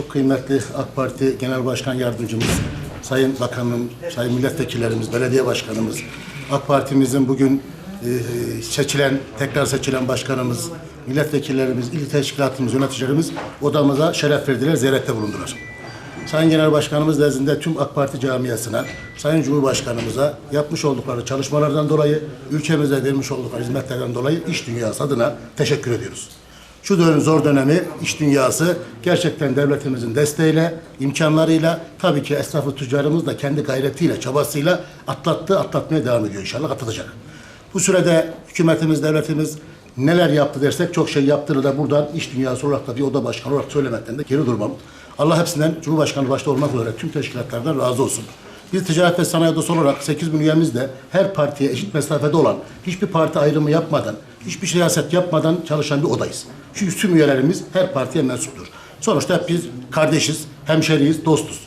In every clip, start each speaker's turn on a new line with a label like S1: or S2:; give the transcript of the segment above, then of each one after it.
S1: çok kıymetli AK Parti Genel Başkan Yardımcımız, Sayın Bakanım, Sayın Milletvekillerimiz, Belediye Başkanımız, AK Partimizin bugün e, seçilen, tekrar seçilen başkanımız, milletvekillerimiz, il teşkilatımız, yöneticilerimiz odamıza şeref verdiler, ziyarette bulundular. Sayın Genel Başkanımız nezdinde tüm AK Parti camiasına, Sayın Cumhurbaşkanımıza yapmış oldukları çalışmalardan dolayı, ülkemize vermiş oldukları hizmetlerden dolayı iş dünyası adına teşekkür ediyoruz. Şu dönem zor dönemi iş dünyası gerçekten devletimizin desteğiyle, imkanlarıyla, tabii ki esnafı tüccarımız da kendi gayretiyle, çabasıyla atlattı, atlatmaya devam ediyor inşallah, atlatacak. Bu sürede hükümetimiz, devletimiz neler yaptı dersek çok şey yaptığını da buradan iş dünyası olarak da bir oda başkanı olarak söylemekten de geri durmam. Allah hepsinden Cumhurbaşkanı başta olmak üzere tüm teşkilatlardan razı olsun. Biz ticaret ve sanayi odası olarak 8 bin üyemizle her partiye eşit mesafede olan, hiçbir parti ayrımı yapmadan, hiçbir siyaset yapmadan çalışan bir odayız. Çünkü tüm üyelerimiz her partiye mensuptur. Sonuçta biz kardeşiz, hemşeriyiz, dostuz.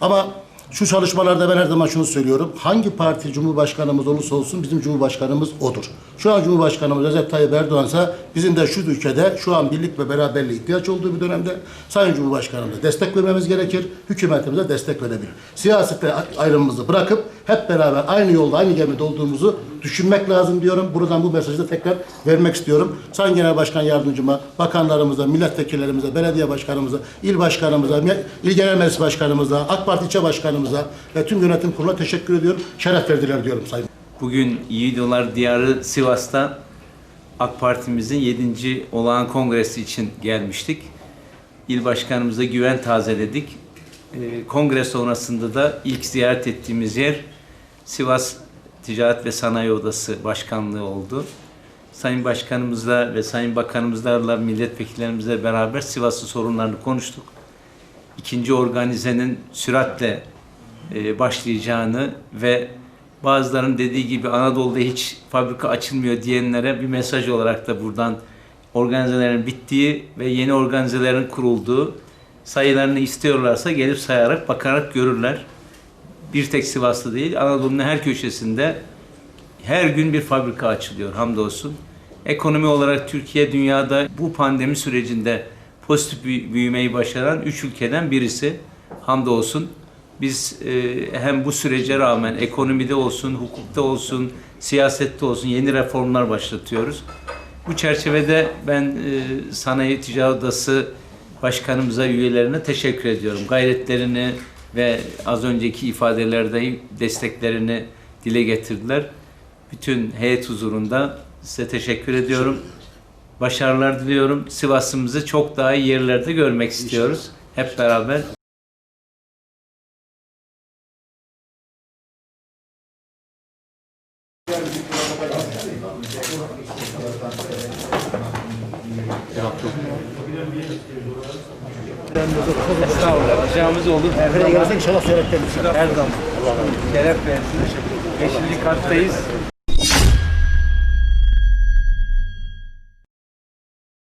S1: Ama şu çalışmalarda ben her zaman şunu söylüyorum. Hangi parti Cumhurbaşkanımız olursa olsun bizim Cumhurbaşkanımız odur. Şu an Cumhurbaşkanımız Recep Tayyip Erdoğan'sa bizim de şu ülkede şu an birlik ve beraberliğe ihtiyaç olduğu bir dönemde Sayın Cumhurbaşkanımıza destek vermemiz gerekir. Hükümetimize destek verebilir. Siyasette ayrımımızı bırakıp hep beraber aynı yolda aynı gemide olduğumuzu düşünmek lazım diyorum. Buradan bu mesajı da tekrar vermek istiyorum. Sayın Genel Başkan Yardımcıma, bakanlarımıza, milletvekillerimize, belediye başkanımıza, il başkanımıza, il genel meclis başkanımıza, AK Parti ilçe başkanımıza ve tüm yönetim kuruluna teşekkür ediyorum. Şeref verdiler diyorum Sayın.
S2: Bugün Yiğidolar Diyarı Sivas'ta AK Partimizin 7. olağan kongresi için gelmiştik. İl başkanımıza güven tazeledik. Ee, Kongre sonrasında da ilk ziyaret ettiğimiz yer Sivas Ticaret ve Sanayi Odası Başkanlığı oldu. Sayın Başkanımızla ve Sayın Bakanımızlarla, milletvekillerimizle beraber Sivas'ın sorunlarını konuştuk. İkinci organizenin süratle e, başlayacağını ve bazılarının dediği gibi Anadolu'da hiç fabrika açılmıyor diyenlere bir mesaj olarak da buradan organizelerin bittiği ve yeni organizelerin kurulduğu sayılarını istiyorlarsa gelip sayarak bakarak görürler. Bir tek Sivas'ta değil Anadolu'nun her köşesinde her gün bir fabrika açılıyor hamdolsun. Ekonomi olarak Türkiye dünyada bu pandemi sürecinde pozitif büyü- büyümeyi başaran üç ülkeden birisi hamdolsun. Biz e, hem bu sürece rağmen ekonomide olsun, hukukta olsun, siyasette olsun yeni reformlar başlatıyoruz. Bu çerçevede ben e, Sanayi Ticaret Odası Başkanımıza, üyelerine teşekkür ediyorum. Gayretlerini ve az önceki ifadelerde desteklerini dile getirdiler. Bütün heyet huzurunda size teşekkür ediyorum. Başarılar diliyorum. Sivas'ımızı çok daha iyi yerlerde görmek istiyoruz. Hep beraber. Estağfurullah. Ricamız olur. Her
S1: Nereye gelsek inşallah seyrettiririz.
S2: Her zaman. Şeref versin. Beşinci kattayız.